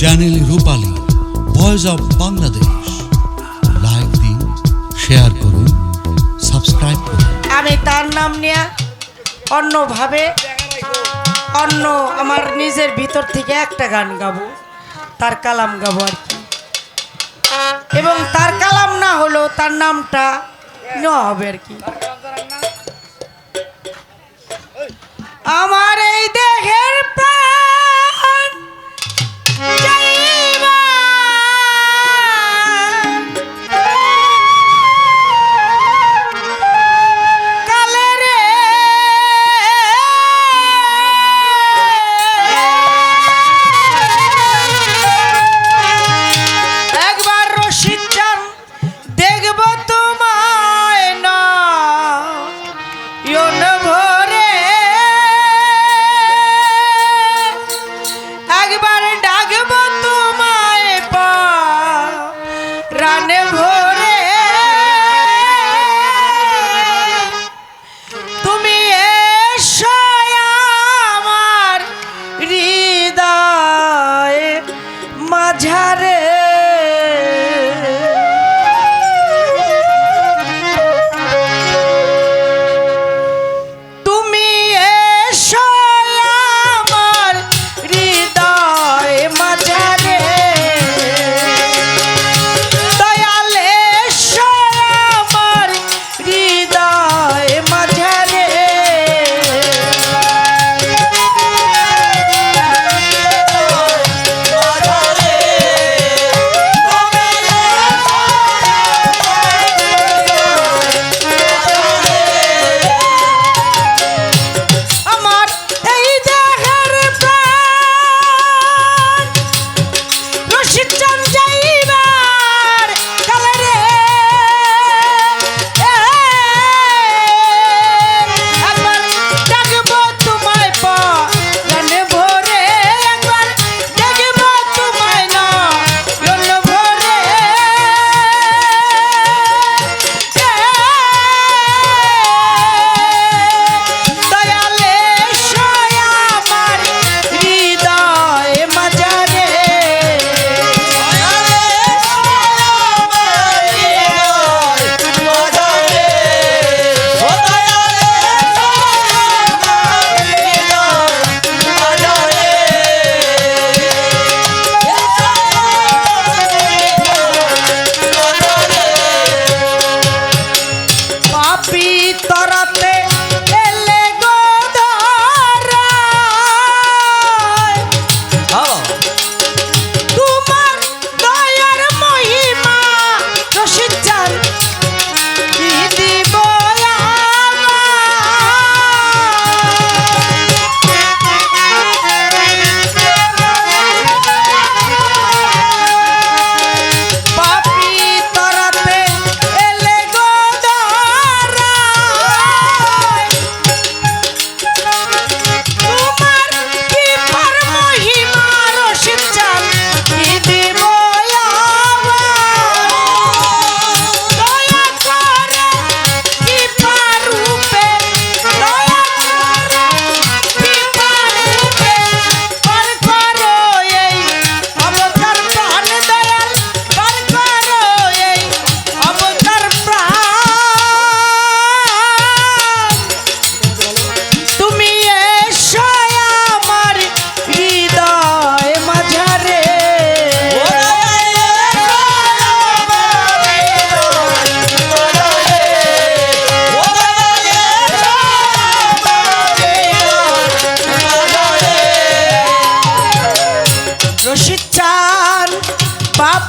Channel Rupali voice of Bangladesh like দিন share করুন subscribe করুন। আমি তার নাম নিয়ে অন্যভাবে, অন্য আমার নিজের ভিতর থেকে একটা গান গাবো। তার কালাম গাবো আর কি। এবং তার কালাম না হলেও তার নামটা নেওয়া হবে আর কি। মাঝারে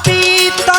পিতা